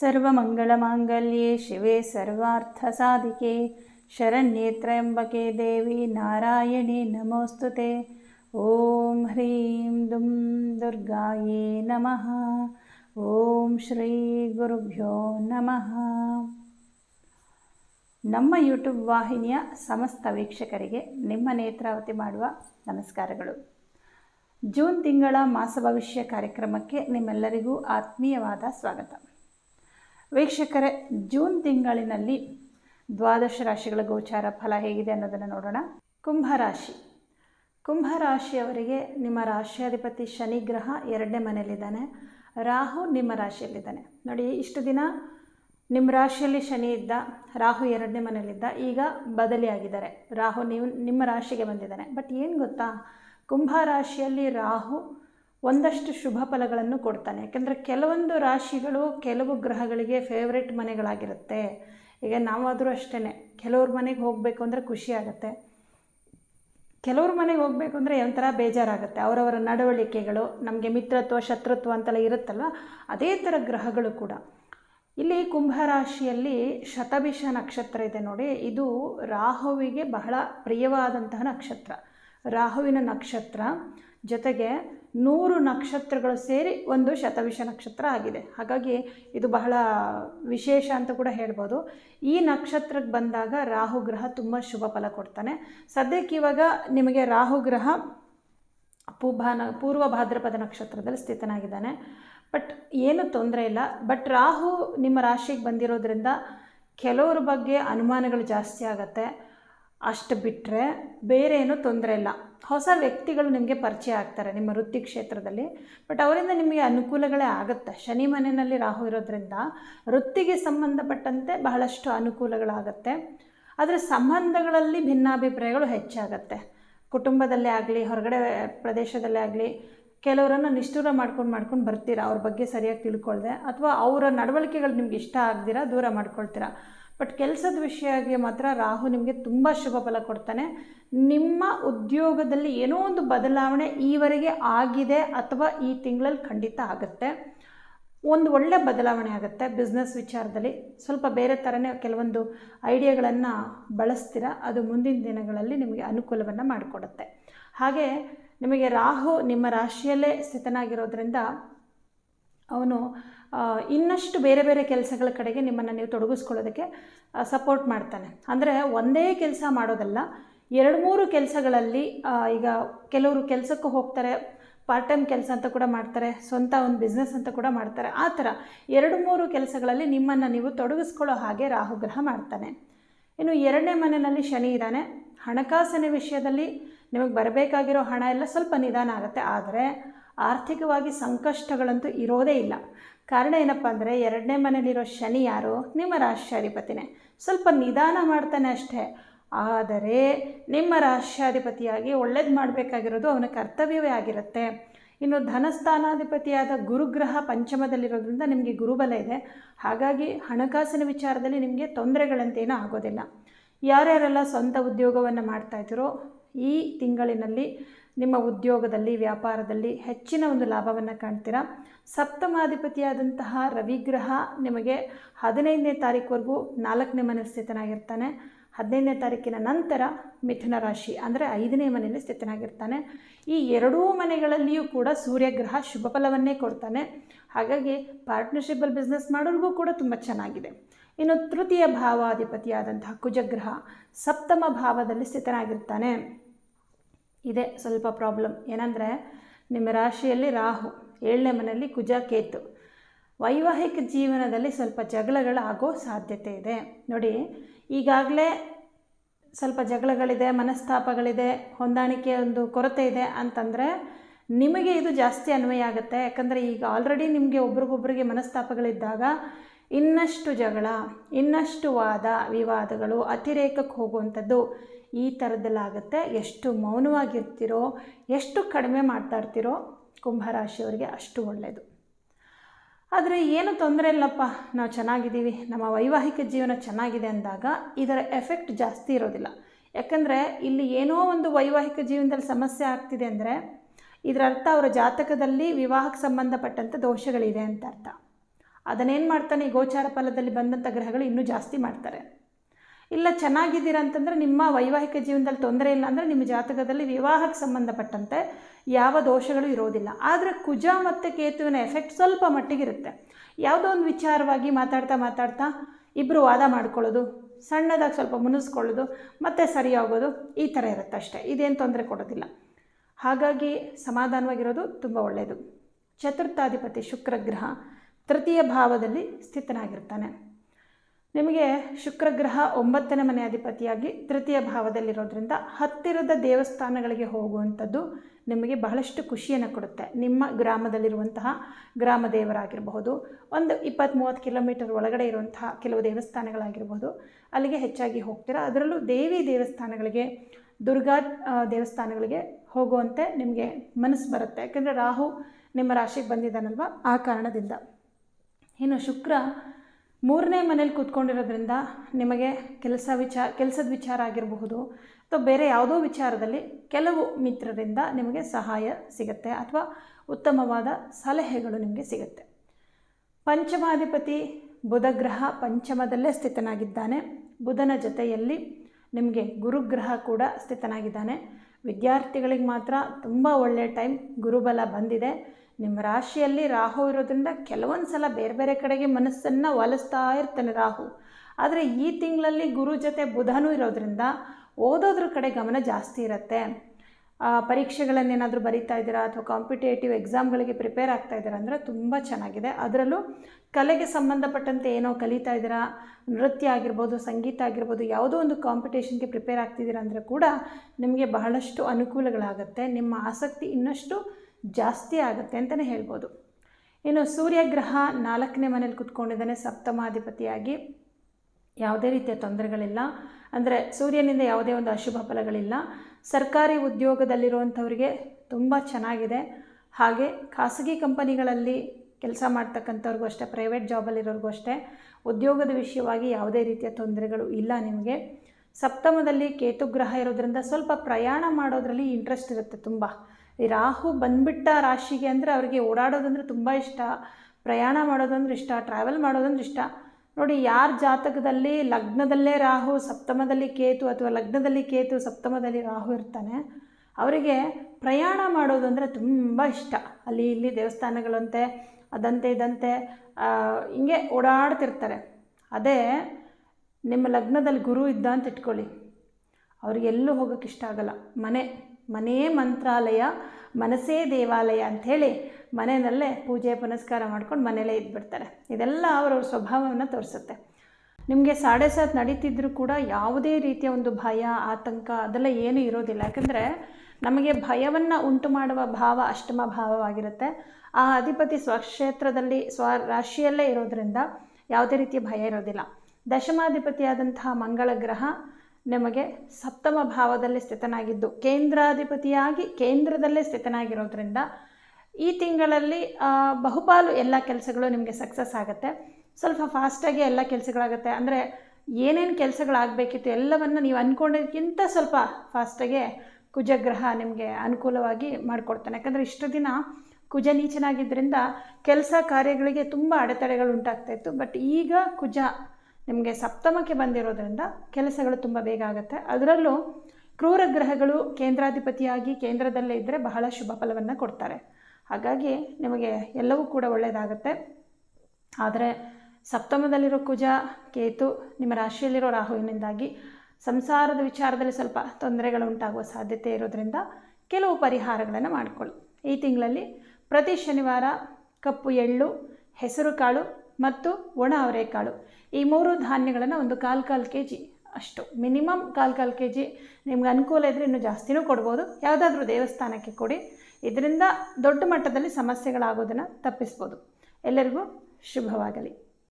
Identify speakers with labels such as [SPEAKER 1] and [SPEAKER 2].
[SPEAKER 1] ಸರ್ವಮಂಗಳಮಾಂಗಲ್ಯೆ ಶಿವೆ ಸರ್ವಾರ್ಥ ಸಾಧಿಕೆ ತ್ರ್ಯಂಬಕೆ ದೇವಿ ನಾರಾಯಣಿ ನಮೋಸ್ತುತೆ. ಓಂ ಹ್ರೀಂ ದುಂ ದುರ್ಗಾಯೇ ನಮಃ. ಓಂ ಶ್ರೀ ಗುರುಭ್ಯೋ ನಮಃ. ನಮ್ಮ ಯೂಟ್ಯೂಬ್ ವಾಹಿನಿಯ ಸಮಸ್ತ ವೀಕ್ಷಕರಿಗೆ ನಿಮ್ಮ ನೇತ್ರಾವತಿ ಮಾಡುವ ನಮಸ್ಕಾರಗಳು. ಜೂನ್ ತಿಂಗಳ ಮಾಸ ಭವಿಷ್ಯ ಕಾರ್ಯಕ್ರಮಕ್ಕೆ ನಿಮ್ಮೆಲ್ಲರಿಗೂ ಆತ್ಮೀಯವಾದ ಸ್ವಾಗತ. ವೀಕ್ಷಕರೇ, ಜೂನ್ ತಿಂಗಳಿನಲ್ಲಿ ದ್ವಾದಶ ರಾಶಿಗಳ ಗೋಚಾರ ಫಲ ಹೇಗಿದೆ ಅನ್ನೋದನ್ನು ನೋಡೋಣ. ಕುಂಭರಾಶಿ ಕುಂಭರಾಶಿಯವರಿಗೆ ನಿಮ್ಮ ರಾಶಿಯಾಧಿಪತಿ ಶನಿ ಗ್ರಹ ಎರಡನೇ ಮನೆಯಲ್ಲಿದ್ದಾನೆ. ರಾಹು ನಿಮ್ಮ ರಾಶಿಯಲ್ಲಿದ್ದಾನೆ. ನೋಡಿ, ಇಷ್ಟು ದಿನ ನಿಮ್ಮ ರಾಶಿಯಲ್ಲಿ ಶನಿ ಇದ್ದ, ರಾಹು ಎರಡನೇ ಮನೆಯಲ್ಲಿದ್ದ, ಈಗ ಬದಲಿಯಾಗಿದ್ದಾರೆ ರಾಹು ನಿಮ್ಮ ರಾಶಿಗೆ ಬಂದಿದ್ದಾನೆ. ಬಟ್ ಏನು ಗೊತ್ತಾ? ಕುಂಭ ರಾಶಿಯಲ್ಲಿ ರಾಹು ಒಂದಷ್ಟು ಶುಭ ಫಲಗಳನ್ನು ಕೊಡ್ತಾನೆ. ಯಾಕೆಂದರೆ ಕೆಲವೊಂದು ರಾಶಿಗಳು ಕೆಲವು ಗ್ರಹಗಳಿಗೆ ಫೇವ್ರೇಟ್ ಮನೆಗಳಾಗಿರುತ್ತೆ. ಈಗ ನಾವಾದರೂ ಅಷ್ಟೇ ಕೆಲವ್ರ ಮನೆಗೆ ಹೋಗಬೇಕು ಅಂದರೆ ಖುಷಿ ಆಗುತ್ತೆ. ಕೆಲವ್ರ ಮನೆಗೆ ಹೋಗಬೇಕು ಅಂದರೆ ಒಂಥರ ಬೇಜಾರಾಗುತ್ತೆ. ಅವರವರ ನಡವಳಿಕೆಗಳು, ನಮಗೆ ಮಿತ್ರತ್ವ, ಶತ್ರುತ್ವ ಅಂತೆಲ್ಲ ಇರುತ್ತಲ್ಲ ಅದೇ ಥರ ಗ್ರಹಗಳು ಕೂಡ. ಇಲ್ಲಿ ಕುಂಭರಾಶಿಯಲ್ಲಿ ಶತಭಿಷ ನಕ್ಷತ್ರ ಇದೆ ನೋಡಿ. ಇದು ರಾಹುವಿಗೆ ಬಹಳ ಪ್ರಿಯವಾದಂತಹ ನಕ್ಷತ್ರ. ರಾಹುವಿನ ನಕ್ಷತ್ರ ಜೊತೆಗೆ ನೂರು ನಕ್ಷತ್ರಗಳು ಸೇರಿ ಒಂದು ಶತವಿಷ ನಕ್ಷತ್ರ ಆಗಿದೆ. ಹಾಗಾಗಿ ಇದು ಬಹಳ ವಿಶೇಷ ಅಂತ ಕೂಡ ಹೇಳ್ಬೋದು. ಈ ನಕ್ಷತ್ರಕ್ಕೆ ಬಂದಾಗ ರಾಹು ಗ್ರಹ ತುಂಬ ಶುಭ ಫಲ ಕೊಡ್ತಾನೆ. ಸದ್ಯಕ್ಕೆ ಇವಾಗ ನಿಮಗೆ ರಾಹು ಗ್ರಹ ಪೂಭಾನ ಪೂರ್ವ ಭಾದ್ರಪದ ನಕ್ಷತ್ರದಲ್ಲಿ ಸ್ಥಿತನಾಗಿದ್ದಾನೆ. ಬಟ್ ಏನು ತೊಂದರೆ ಇಲ್ಲ. ಬಟ್ ರಾಹು ನಿಮ್ಮ ರಾಶಿಗೆ ಬಂದಿರೋದ್ರಿಂದ ಕೆಲವ್ರ ಬಗ್ಗೆ ಅನುಮಾನಗಳು ಜಾಸ್ತಿ ಆಗುತ್ತೆ. ಅಷ್ಟು ಬಿಟ್ಟರೆ ಬೇರೆ ಏನೂ ತೊಂದರೆ ಇಲ್ಲ. ಹೊಸ ವ್ಯಕ್ತಿಗಳು ನಿಮಗೆ ಪರಿಚಯ ಆಗ್ತಾರೆ ನಿಮ್ಮ ವೃತ್ತಿ ಕ್ಷೇತ್ರದಲ್ಲಿ. ಬಟ್ ಅವರಿಂದ ನಿಮಗೆ ಅನುಕೂಲಗಳೇ ಆಗುತ್ತೆ. ಶನಿ ಮನೆಯಲ್ಲಿ ರಾಹು ಇರೋದ್ರಿಂದ ವೃತ್ತಿಗೆ ಸಂಬಂಧಪಟ್ಟಂತೆ ಬಹಳಷ್ಟು ಅನುಕೂಲಗಳಾಗತ್ತೆ. ಆದರೆ ಸಂಬಂಧಗಳಲ್ಲಿ ಭಿನ್ನಾಭಿಪ್ರಾಯಗಳು ಹೆಚ್ಚಾಗತ್ತೆ. ಕುಟುಂಬದಲ್ಲೇ ಆಗಲಿ, ಹೊರಗಡೆ ಪ್ರದೇಶದಲ್ಲೇ ಆಗಲಿ, ಕೆಲವರನ್ನು ನಿಷ್ಠೂರ ಮಾಡ್ಕೊಂಡು ಮಾಡ್ಕೊಂಡು ಬರ್ತೀರಾ? ಅವ್ರ ಬಗ್ಗೆ ಸರಿಯಾಗಿ ತಿಳ್ಕೊಳ್ದೆ? ಅಥವಾ ಅವರ ನಡವಳಿಕೆಗಳು ನಿಮ್ಗೆ ಇಷ್ಟ ಆಗದಿರ? ದೂರ ಮಾಡ್ಕೊಳ್ತೀರಾ? ಬಟ್ ಕೆಲಸದ ವಿಷಯಕ್ಕೆ ಮಾತ್ರ ರಾಹು ನಿಮಗೆ ತುಂಬ ಶುಭ ಫಲ ಕೊಡ್ತಾನೆ. ನಿಮ್ಮ ಉದ್ಯೋಗದಲ್ಲಿ ಏನೋ ಒಂದು ಬದಲಾವಣೆ ಈವರೆಗೆ ಆಗಿದೆ ಅಥವಾ ಈ ತಿಂಗಳಲ್ಲಿ ಖಂಡಿತ ಆಗುತ್ತೆ. ಒಂದು ಒಳ್ಳೆ ಬದಲಾವಣೆ ಆಗುತ್ತೆ ಬಿಸ್ನೆಸ್ ವಿಚಾರದಲ್ಲಿ. ಸ್ವಲ್ಪ ಬೇರೆ ಥರನೇ ಕೆಲವೊಂದು ಐಡಿಯಾಗಳನ್ನು ಬಳಸ್ತೀರ, ಅದು ಮುಂದಿನ ದಿನಗಳಲ್ಲಿ ನಿಮಗೆ ಅನುಕೂಲವನ್ನು ಮಾಡಿಕೊಡುತ್ತೆ. ಹಾಗೆ ನಿಮಗೆ ರಾಹು ನಿಮ್ಮ ರಾಶಿಯಲ್ಲೇ ಸ್ಥಿತನಾಗಿರೋದ್ರಿಂದ ಅವನು ಇನ್ನಷ್ಟು ಬೇರೆ ಬೇರೆ ಕೆಲಸಗಳ ಕಡೆಗೆ ನಿಮ್ಮನ್ನು ನೀವು ತೊಡಗಿಸ್ಕೊಳ್ಳೋದಕ್ಕೆ ಸಪೋರ್ಟ್ ಮಾಡ್ತಾನೆ. ಅಂದರೆ ಒಂದೇ ಕೆಲಸ ಮಾಡೋದಲ್ಲ, ಎರಡು ಮೂರು ಕೆಲಸಗಳಲ್ಲಿ ಈಗ ಕೆಲವರು ಕೆಲಸಕ್ಕೂ ಹೋಗ್ತಾರೆ ಪಾರ್ಟ್ ಟೈಮ್ ಕೆಲಸ ಅಂತ ಕೂಡ ಮಾಡ್ತಾರೆ, ಸ್ವಂತ ಒಂದು ಬಿಸ್ನೆಸ್ ಅಂತ ಕೂಡ ಮಾಡ್ತಾರೆ. ಆ ಥರ ಎರಡು ಮೂರು ಕೆಲಸಗಳಲ್ಲಿ ನಿಮ್ಮನ್ನು ನೀವು ತೊಡಗಿಸ್ಕೊಳ್ಳೋ ಹಾಗೆ ರಾಹುಗ್ರಹ ಮಾಡ್ತಾನೆ. ಇನ್ನು ಎರಡನೇ ಮನೆಯಲ್ಲಿ ಶನಿ ಇದ್ದಾನೆ. ಹಣಕಾಸಿನ ವಿಷಯದಲ್ಲಿ ನಿಮಗೆ ಬರಬೇಕಾಗಿರೋ ಹಣ ಎಲ್ಲ ಸ್ವಲ್ಪ ನಿಧಾನ ಆಗುತ್ತೆ. ಆದರೆ ಆರ್ಥಿಕವಾಗಿ ಸಂಕಷ್ಟಗಳಂತೂ ಇರೋದೇ ಇಲ್ಲ. ಕಾರಣ ಏನಪ್ಪ ಅಂದರೆ ಎರಡನೇ ಮನೇಲಿರೋ ಶನಿ ಯಾರು? ನಿಮ್ಮ ರಾಷ್ಟ್ರಾಧಿಪತಿನೇ. ಸ್ವಲ್ಪ ನಿಧಾನ ಮಾಡ್ತಾನೆ ಅಷ್ಟೇ. ಆದರೆ ನಿಮ್ಮ ರಾಷ್ಟ್ರಾಧಿಪತಿಯಾಗಿ ಒಳ್ಳೇದು ಮಾಡಬೇಕಾಗಿರೋದು ಅವನ ಕರ್ತವ್ಯವೇ ಆಗಿರುತ್ತೆ. ಇನ್ನು ಧನಸ್ಥಾನಾಧಿಪತಿಯಾದ ಗುರುಗ್ರಹ ಪಂಚಮದಲ್ಲಿರೋದ್ರಿಂದ ನಿಮಗೆ ಗುರುಬಲ ಇದೆ. ಹಾಗಾಗಿ ಹಣಕಾಸಿನ ವಿಚಾರದಲ್ಲಿ ನಿಮಗೆ ತೊಂದರೆಗಳಂತೇನೂ ಆಗೋದಿಲ್ಲ. ಯಾರ್ಯಾರೆಲ್ಲ ಸ್ವಂತ ಉದ್ಯೋಗವನ್ನು ಮಾಡ್ತಾಯಿದ್ದೀರೋ ಈ ತಿಂಗಳಿನಲ್ಲಿ ನಿಮ್ಮ ಉದ್ಯೋಗದಲ್ಲಿ, ವ್ಯಾಪಾರದಲ್ಲಿ ಹೆಚ್ಚಿನ ಒಂದು ಲಾಭವನ್ನು ಕಾಣ್ತೀರಾ? ಸಪ್ತಮಾಧಿಪತಿಯಾದಂತಹ ರವಿಗ್ರಹ ನಿಮಗೆ ಹದಿನೈದನೇ ತಾರೀಕುವರೆಗೂ ನಾಲ್ಕನೇ ಮನೆಯಲ್ಲಿ ಸ್ಥಿತನಾಗಿರ್ತಾನೆ. ಹದಿನೈದನೇ ತಾರೀಕಿನ ನಂತರ ಮಿಥುನ ರಾಶಿ, ಅಂದರೆ ಐದನೇ ಮನೆಯಲ್ಲಿ ಸ್ಥಿತನಾಗಿರ್ತಾನೆ. ಈ ಎರಡೂ ಮನೆಗಳಲ್ಲಿಯೂ ಕೂಡ ಸೂರ್ಯಗ್ರಹ ಶುಭ ಫಲವನ್ನೇ ಕೊಡ್ತಾನೆ. ಹಾಗಾಗಿ ಪಾರ್ಟ್ನರ್ಶಿಪ್ಪಲ್ಲಿ ಬಿಸ್ನೆಸ್ ಮಾಡೋರಿಗೂ ಕೂಡ ತುಂಬ ಚೆನ್ನಾಗಿದೆ. ಇನ್ನು ತೃತೀಯ ಭಾವಾಧಿಪತಿಯಾದಂತಹ ಕುಜಗ್ರಹ ಸಪ್ತಮ ಭಾವದಲ್ಲಿ ಸ್ಥಿತನಾಗಿರ್ತಾನೆ. ಇದೆ ಸ್ವಲ್ಪ ಪ್ರಾಬ್ಲಮ್ ಏನಂದರೆ, ನಿಮ್ಮ ರಾಶಿಯಲ್ಲಿ ರಾಹು, ಏಳನೇ ಮನೆಯಲ್ಲಿ ಕುಜ ಕೇತು. ವೈವಾಹಿಕ ಜೀವನದಲ್ಲಿ ಸ್ವಲ್ಪ ಜಗಳಗಳಾಗೋ ಸಾಧ್ಯತೆ ಇದೆ. ನೋಡಿ, ಈಗಾಗಲೇ ಸ್ವಲ್ಪ ಜಗಳಗಳಿದೆ, ಮನಸ್ತಾಪಗಳಿದೆ, ಹೊಂದಾಣಿಕೆ ಒಂದು ಕೊರತೆ ಇದೆ ಅಂತಂದರೆ, ನಿಮಗೆ ಇದು ಜಾಸ್ತಿ ಅನ್ವಯ ಆಗುತ್ತೆ. ಯಾಕಂದರೆ ಈಗ ಆಲ್ರೆಡಿ ನಿಮಗೆ ಒಬ್ರಿಗೊಬ್ರಿಗೆ ಮನಸ್ತಾಪಗಳಿದ್ದಾಗ ಇನ್ನಷ್ಟು ಜಗಳ, ಇನ್ನಷ್ಟು ವಾದ, ವಿವಾದಗಳು ಅತಿರೇಕಕ್ಕೆ ಹೋಗುವಂಥದ್ದು ಈ ಥರದ್ದಲ್ಲಾಗುತ್ತೆ ಎಷ್ಟು ಮೌನವಾಗಿರ್ತಿರೋ, ಎಷ್ಟು ಕಡಿಮೆ ಮಾಡ್ತಾಯಿರ್ತಿರೋ ಕುಂಭರಾಶಿಯವರಿಗೆ ಅಷ್ಟು ಒಳ್ಳೆಯದು ಆದರೆ ಏನು ತೊಂದರೆ ಇಲ್ಲಪ್ಪ, ನಾವು ಚೆನ್ನಾಗಿದ್ದೀವಿ, ನಮ್ಮ ವೈವಾಹಿಕ ಜೀವನ ಚೆನ್ನಾಗಿದೆ ಅಂದಾಗ ಇದರ ಎಫೆಕ್ಟ್ ಜಾಸ್ತಿ ಇರೋದಿಲ್ಲ. ಯಾಕಂದರೆ ಇಲ್ಲಿ ಏನೋ ಒಂದು ವೈವಾಹಿಕ ಜೀವನದಲ್ಲಿ ಸಮಸ್ಯೆ ಆಗ್ತಿದೆ ಅಂದರೆ ಇದರ ಅರ್ಥ ಅವರ ಜಾತಕದಲ್ಲಿ ವಿವಾಹಕ್ಕೆ ಸಂಬಂಧಪಟ್ಟಂಥ ದೋಷಗಳಿದೆ ಅಂತ ಅರ್ಥ. ಅದನ್ನೇನು ಮಾಡ್ತಾನೆ? ಗೋಚಾರ ಫಲದಲ್ಲಿ ಬಂದಂಥ ಗ್ರಹಗಳು ಇನ್ನೂ ಜಾಸ್ತಿ ಮಾಡ್ತಾರೆ. ಇಲ್ಲ, ಚೆನ್ನಾಗಿದ್ದೀರಾ ಅಂತಂದರೆ ನಿಮ್ಮ ವೈವಾಹಿಕ ಜೀವನದಲ್ಲಿ ತೊಂದರೆ ಇಲ್ಲ ಅಂದರೆ ನಿಮ್ಮ ಜಾತಕದಲ್ಲಿ ವಿವಾಹಕ್ಕೆ ಸಂಬಂಧಪಟ್ಟಂತೆ ಯಾವ ದೋಷಗಳು ಇರೋದಿಲ್ಲ. ಆದರೆ ಕುಜ ಮತ್ತು ಕೇತುವಿನ ಎಫೆಕ್ಟ್ ಸ್ವಲ್ಪ ಮಟ್ಟಿಗಿರುತ್ತೆ. ಯಾವುದೋ ಒಂದು ವಿಚಾರವಾಗಿ ಮಾತಾಡ್ತಾ ಮಾತಾಡ್ತಾ ಇಬ್ಬರು ವಾದ ಮಾಡ್ಕೊಳ್ಳೋದು, ಸಣ್ಣದಾಗಿ ಸ್ವಲ್ಪ ಮುನಿಸ್ಕೊಳ್ಳೋದು, ಮತ್ತೆ ಸರಿ ಆಗೋದು ಈ ಥರ ಇರುತ್ತೆ ಅಷ್ಟೇ. ಇದೇನು ತೊಂದರೆ ಕೊಡೋದಿಲ್ಲ. ಹಾಗಾಗಿ ಸಮಾಧಾನವಾಗಿರೋದು ತುಂಬ ಒಳ್ಳೆಯದು ಚತುರ್ಥಾಧಿಪತಿ ಶುಕ್ರ ಗ್ರಹ ತೃತೀಯ ಭಾವದಲ್ಲಿ ಸ್ಥಿತನಾಗಿರ್ತಾನೆ. ನಿಮಗೆ ಶುಕ್ರಗ್ರಹ ಒಂಬತ್ತನೇ ಮನೆ ಅಧಿಪತಿಯಾಗಿ ತೃತೀಯ ಭಾವದಲ್ಲಿರೋದ್ರಿಂದ ಹತ್ತಿರದ ದೇವಸ್ಥಾನಗಳಿಗೆ ಹೋಗುವಂಥದ್ದು ನಿಮಗೆ ಬಹಳಷ್ಟು ಖುಷಿಯನ್ನು ಕೊಡುತ್ತೆ. ನಿಮ್ಮ ಗ್ರಾಮದಲ್ಲಿರುವಂತಹ ಗ್ರಾಮ ದೇವರಾಗಿರಬಹುದು ಒಂದು ಇಪ್ಪತ್ತು ಮೂವತ್ತು ಕಿಲೋಮೀಟರ್ ಒಳಗಡೆ ಇರುವಂತಹ ಕೆಲವು ದೇವಸ್ಥಾನಗಳಾಗಿರ್ಬೋದು ಅಲ್ಲಿಗೆ ಹೆಚ್ಚಾಗಿ ಹೋಗ್ತೀರಾ? ಅದರಲ್ಲೂ ದೇವಿ ದೇವಸ್ಥಾನಗಳಿಗೆ, ದುರ್ಗಾ ದೇವಸ್ಥಾನಗಳಿಗೆ ಹೋಗುವಂತೆ ನಿಮಗೆ ಮನಸ್ಸು ಬರುತ್ತೆ. ಯಾಕೆಂದರೆ ರಾಹು ನಿಮ್ಮ ರಾಶಿಗೆ ಬಂದಿದ್ದಾನಲ್ವ? ಆ ಕಾರಣದಿಂದ. ಇನ್ನು ಶುಕ್ರ ಮೂರನೇ ಮನೇಲಿ ಕೂತ್ಕೊಂಡಿರೋದ್ರಿಂದ ನಿಮಗೆ ಕೆಲಸ ವಿಚಾರ, ಕೆಲಸದ ವಿಚಾರ ಆಗಿರಬಹುದು. ಅಥವಾ ಬೇರೆ ಯಾವುದೋ ವಿಚಾರದಲ್ಲಿ ಕೆಲವು ಮಿತ್ರರಿಂದ ನಿಮಗೆ ಸಹಾಯ ಸಿಗುತ್ತೆ ಅಥವಾ ಉತ್ತಮವಾದ ಸಲಹೆಗಳು ನಿಮಗೆ ಸಿಗುತ್ತೆ. ಪಂಚಮಾಧಿಪತಿ ಬುಧಗ್ರಹ ಪಂಚಮದಲ್ಲೇ ಸ್ಥಿತನಾಗಿದ್ದಾನೆ. ಬುಧನ ಜೊತೆಯಲ್ಲಿ ನಿಮಗೆ ಗುರುಗ್ರಹ ಕೂಡ ಸ್ಥಿತನಾಗಿದ್ದಾನೆ. ವಿದ್ಯಾರ್ಥಿಗಳಿಗೆ ಮಾತ್ರ ತುಂಬ ಒಳ್ಳೆಯ ಟೈಮ್ ಗುರುಬಲ ಬಂದಿದೆ. ನಿಮ್ಮ ರಾಶಿಯಲ್ಲಿ ರಾಹು ಇರೋದ್ರಿಂದ ಕೆಲವೊಂದು ಸಲ ಬೇರೆ ಬೇರೆ ಕಡೆಗೆ ಮನಸ್ಸನ್ನು ಒಲಿಸ್ತಾ ಇರ್ತಾನೆ ರಾಹು. ಆದರೆ ಈ ತಿಂಗಳಲ್ಲಿ ಗುರು ಜೊತೆ ಬುಧನೂ ಇರೋದ್ರಿಂದ ಓದೋದ್ರ ಕಡೆ ಗಮನ ಜಾಸ್ತಿ ಇರುತ್ತೆ. ಪರೀಕ್ಷೆಗಳನ್ನೇನಾದರೂ ಬರಿತಾ ಇದ್ದೀರಾ ಅಥವಾ ಕಾಂಪಿಟೇಟಿವ್ ಎಕ್ಸಾಮ್ಗಳಿಗೆ ಪ್ರಿಪೇರ್ ಆಗ್ತಾ ಇದ್ದೀರಾ ಅಂದರೆ ತುಂಬ ಚೆನ್ನಾಗಿದೆ. ಅದರಲ್ಲೂ ಕಲೆಗೆ ಸಂಬಂಧಪಟ್ಟಂತೆ ಏನೋ ಕಲಿತಾ ಇದ್ದೀರಾ, ನೃತ್ಯ ಆಗಿರ್ಬೋದು, ಸಂಗೀತ ಆಗಿರ್ಬೋದು, ಯಾವುದೋ ಒಂದು ಕಾಂಪಿಟೇಷನ್ಗೆ ಪ್ರಿಪೇರ್ ಆಗ್ತಿದ್ದೀರಾ ಅಂದರೆ ಕೂಡ ನಿಮಗೆ ಬಹಳಷ್ಟು ಅನುಕೂಲಗಳಾಗುತ್ತೆ. ನಿಮ್ಮ ಆಸಕ್ತಿ ಇನ್ನಷ್ಟು ಜಾಸ್ತಿ ಆಗುತ್ತೆ ಅಂತಲೇ ಹೇಳ್ಬೋದು. ಇನ್ನು ಸೂರ್ಯಗ್ರಹ ನಾಲ್ಕನೇ ಮನೇಲಿ ಕುತ್ಕೊಂಡಿದ್ದಾನೆ, ಸಪ್ತಮಾಧಿಪತಿಯಾಗಿ. ಯಾವುದೇ ರೀತಿಯ ತೊಂದರೆಗಳಿಲ್ಲ. ಅಂದರೆ ಸೂರ್ಯನಿಂದ ಯಾವುದೇ ಒಂದು ಅಶುಭ ಫಲಗಳಿಲ್ಲ. ಸರ್ಕಾರಿ ಉದ್ಯೋಗದಲ್ಲಿರುವಂಥವ್ರಿಗೆ ತುಂಬ ಚೆನ್ನಾಗಿದೆ. ಹಾಗೆ ಖಾಸಗಿ ಕಂಪನಿಗಳಲ್ಲಿ ಕೆಲಸ ಮಾಡ್ತಕ್ಕಂಥವ್ರಿಗೂ ಅಷ್ಟೇ, ಪ್ರೈವೇಟ್ ಜಾಬಲ್ಲಿರೋರಿಗೂ ಅಷ್ಟೇ, ಉದ್ಯೋಗದ ವಿಷಯವಾಗಿ ಯಾವುದೇ ರೀತಿಯ ತೊಂದರೆಗಳು ಇಲ್ಲ ನಿಮಗೆ. ಸಪ್ತಮದಲ್ಲಿ ಕೇತುಗ್ರಹ ಇರೋದ್ರಿಂದ ಸ್ವಲ್ಪ ಪ್ರಯಾಣ ಮಾಡೋದರಲ್ಲಿ ಇಂಟ್ರೆಸ್ಟ್ ಇರುತ್ತೆ ತುಂಬ. ರಾಹು ಬಂದ್ಬಿಟ್ಟ ರಾಶಿಗೆ ಅಂದರೆ ಅವರಿಗೆ ಓಡಾಡೋದಂದ್ರೆ ತುಂಬ ಇಷ್ಟ, ಪ್ರಯಾಣ ಮಾಡೋದಂದ್ರೆ ಇಷ್ಟ ಟ್ರಾವೆಲ್ ಮಾಡೋದಂದ್ರೆ ಇಷ್ಟ. ನೋಡಿ, ಯಾರ ಜಾತಕದಲ್ಲಿ ಲಗ್ನದಲ್ಲೇ ರಾಹು, ಸಪ್ತಮದಲ್ಲಿ ಕೇತು ಅಥವಾ ಲಗ್ನದಲ್ಲಿ ಕೇತು, ಸಪ್ತಮದಲ್ಲಿ ರಾಹು ಇರ್ತಾನೆ, ಅವರಿಗೆ ಪ್ರಯಾಣ ಮಾಡೋದಂದರೆ ತುಂಬ ಇಷ್ಟ. ಅಲ್ಲಿ ಇಲ್ಲಿ ದೇವಸ್ಥಾನಗಳಂತೆ, ಅದಂತೆ ಇದಂತೆ ಹಿಂಗೆ ಓಡಾಡ್ತಿರ್ತಾರೆ. ಅದೇ ನಿಮ್ಮ ಲಗ್ನದಲ್ಲಿ ಗುರು ಇದ್ದ ಅಂತ ಇಟ್ಕೊಳ್ಳಿ. ಅವ್ರಿಗೆ ಎಲ್ಲೂ ಹೋಗೋಕ್ಕೆ ಇಷ್ಟ ಆಗಲ್ಲ. ಮನೆ. ಮನೇ ಮಂತ್ರಾಲಯ, ಮನಸ್ಸೇ ದೇವಾಲಯ ಅಂಥೇಳಿ ಮನೆಯಲ್ಲೇ ಪೂಜೆ ಪುನಸ್ಕಾರ ಮಾಡ್ಕೊಂಡು ಮನೆಯಲ್ಲೇ ಇದ್ಬಿಡ್ತಾರೆ. ಇದೆಲ್ಲ ಅವರವ್ರ ಸ್ವಭಾವವನ್ನು ತೋರಿಸುತ್ತೆ. ನಿಮಗೆ ಸಾಡೆ ಸಾತ್ ನಡೀತಿದ್ರೂ ಕೂಡ ಯಾವುದೇ ರೀತಿಯ ಒಂದು ಭಯ, ಆತಂಕ ಅದೆಲ್ಲ ಏನೂ ಇರೋದಿಲ್ಲ. ಯಾಕಂದರೆ ನಮಗೆ ಭಯವನ್ನು ಉಂಟು ಮಾಡುವ ಭಾವ ಅಷ್ಟಮ ಭಾವವಾಗಿರುತ್ತೆ. ಆ ಅಧಿಪತಿ ಸ್ವಕ್ಷೇತ್ರದಲ್ಲಿ ಸ್ವ ರಾಶಿಯಲ್ಲೇ ಇರೋದರಿಂದ ಯಾವುದೇ ರೀತಿಯ ಭಯ ಇರೋದಿಲ್ಲ. ದಶಮಾಧಿಪತಿಯಾದಂತಹ ಮಂಗಳ ಗ್ರಹ ನಿಮಗೆ ಸಪ್ತಮ ಭಾವದಲ್ಲಿ ಸ್ಥಿತನಾಗಿದ್ದು ಕೇಂದ್ರಾಧಿಪತಿಯಾಗಿ ಕೇಂದ್ರದಲ್ಲೇ ಸ್ಥಿತನಾಗಿರೋದ್ರಿಂದ ಈ ತಿಂಗಳಲ್ಲಿ ಬಹುಪಾಲು ಎಲ್ಲ ಕೆಲಸಗಳು ನಿಮಗೆ ಸಕ್ಸಸ್ ಆಗುತ್ತೆ. ಸ್ವಲ್ಪ ಫಾಸ್ಟಾಗಿ ಎಲ್ಲ ಕೆಲಸಗಳಾಗುತ್ತೆ. ಅಂದರೆ ಏನೇನು ಕೆಲಸಗಳಾಗಬೇಕಿತ್ತು ಎಲ್ಲವನ್ನು ನೀವು ಅಂದ್ಕೊಂಡಿದ್ದಕ್ಕಿಂತ ಸ್ವಲ್ಪ ಫಾಸ್ಟಾಗೆ ಕುಜಗ್ರಹ ನಿಮಗೆ ಅನುಕೂಲವಾಗಿ ಮಾಡಿಕೊಡ್ತಾನೆ. ಯಾಕಂದರೆ ಇಷ್ಟು ದಿನ ಕುಜ ನೀಚನಾಗಿದ್ದರಿಂದ ಕೆಲಸ ಕಾರ್ಯಗಳಿಗೆ ತುಂಬ ಅಡೆತಡೆಗಳು ಉಂಟಾಗ್ತಾಯಿತ್ತು ಬಟ್ ಈಗ ಕುಜ ನಿಮಗೆ ಸಪ್ತಮಕ್ಕೆ ಬಂದಿರೋದ್ರಿಂದ ಕೆಲಸಗಳು ತುಂಬ ಬೇಗ ಆಗುತ್ತೆ. ಅದರಲ್ಲೂ ಕ್ರೂರ ಗ್ರಹಗಳು ಕೇಂದ್ರಾಧಿಪತಿಯಾಗಿ ಕೇಂದ್ರದಲ್ಲೇ ಇದ್ದರೆ ಬಹಳ ಶುಭ ಫಲವನ್ನು ಕೊಡ್ತಾರೆ. ಹಾಗಾಗಿ ನಿಮಗೆ ಎಲ್ಲವೂ ಕೂಡ ಒಳ್ಳೆಯದಾಗುತ್ತೆ ಆದರೆ ಸಪ್ತಮದಲ್ಲಿರೋ ಕುಜ, ಕೇತು ನಿಮ್ಮ ರಾಶಿಯಲ್ಲಿರೋ ರಾಹುವಿನಿಂದಾಗಿ ಸಂಸಾರದ ವಿಚಾರದಲ್ಲಿ ಸ್ವಲ್ಪ ತೊಂದರೆಗಳು ಉಂಟಾಗುವ ಸಾಧ್ಯತೆ ಇರೋದ್ರಿಂದ ಕೆಲವು ಪರಿಹಾರಗಳನ್ನು ಮಾಡಿಕೊಳ್ಳಿ. ಈ ತಿಂಗಳಲ್ಲಿ ಪ್ರತಿ ಶನಿವಾರ ಕಪ್ಪು ಎಳ್ಳು ಹೆಸರು ಕಾಳು ಮತ್ತು ಒಣ ಅವರೆಕಾಳು. ಈ ಮೂರು ಧಾನ್ಯಗಳನ್ನು ಒಂದು ಕಾಲು ಕಾಲು ಕೆ ಜಿ ಅಷ್ಟು. ಮಿನಿಮಮ್ ಕಾಲು ಕಾಲು ಕೆ ಜಿ ನಿಮ್ಗೆ ಅನುಕೂಲ ಇದ್ದರೆ ಇನ್ನೂ ಜಾಸ್ತಿನೂ ಕೊಡ್ಬೋದು. ಯಾವುದಾದ್ರೂ ದೇವಸ್ಥಾನಕ್ಕೆ ಕೊಡಿ. ಇದರಿಂದ ದೊಡ್ಡ ಮಟ್ಟದಲ್ಲಿ ಸಮಸ್ಯೆಗಳಾಗೋದನ್ನು ತಪ್ಪಿಸ್ಬೋದು. ಎಲ್ಲರಿಗೂ ಶುಭವಾಗಲಿ.